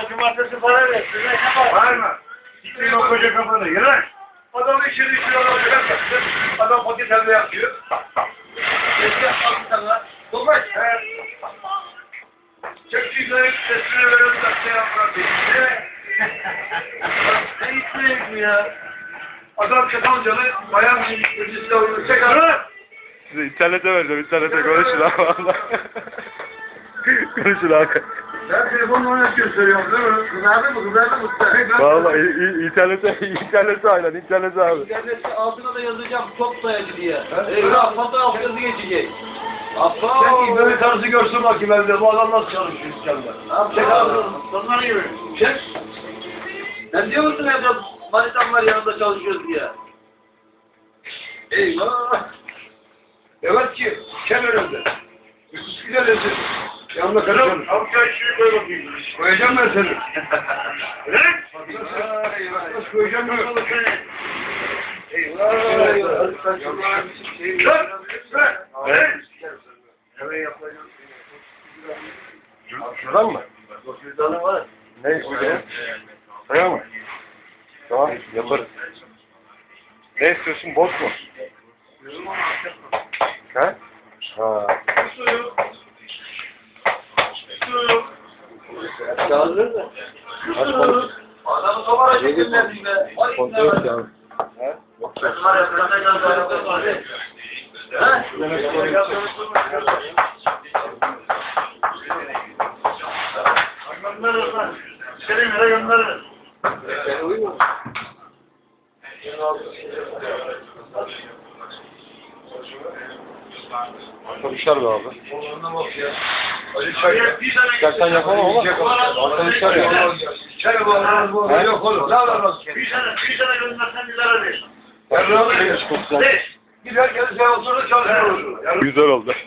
Ama cumartesi para versin. Ne var? Mı? Gitmeyin o koca kafanı. Yürü. Adam içeri içeri adam bırak baksın. Adam paket elde yapıyor. Sana. Bulmak. Evet. Çekçilerin sesini verin de şey yapmak. Ne isteyin bu ya? Adam çatalcalı bayan mecliste oyunu çeker. Size internete vereceğim, internete konuşun abi valla. konuşun abi. Ben telefonla oynatıyor söylüyorum değil mi? Kızardı mı? Kızardı mı? Valla internete, internete aynen, internete abi. İnternette altına da yazacağım çok sayıcı diye. Eyvah fotoğraf yazı geçecek. Afa. Sen İbrahim tarzı görsün bakayım evde. Bu adam nasıl çalışıyor dükkanda. Çek abi. Sonları gibi. Çek. Sen diyor musun evde manitamlar yanında çalışıyoruz diye? Eyvah. Evet ki. Kel Yanında karışalım. Abi çay şunu koy bakayım. Koyacağım ben seni. Ne? Nasıl koyacağım ben seni? Eyvah. Eyvah. Evet. Şuradan mı? Cüzdanı var. Ne istiyorsun? Saya mı? Tamam, yaparız. Ne istiyorsun, bot mu? Ha? Ha. Çağırır da. Hadi konuş. Adamı sobara çekimler. Ay Kontrol yok ya. Yok. Göndeririz lan. Senin yere göndeririz. Konuşlar be abi. Hadi çay. Ya sen yapamam ama arkadaşlar ya. Çay bağlarız bu. Yok oğlum. Ne yapalım? Bir sene, bir sene göndersen bir lira ver. Yarın Beş kurtlar. Gider gelirse oturur çalışır olur. Yarın Güzel oldu.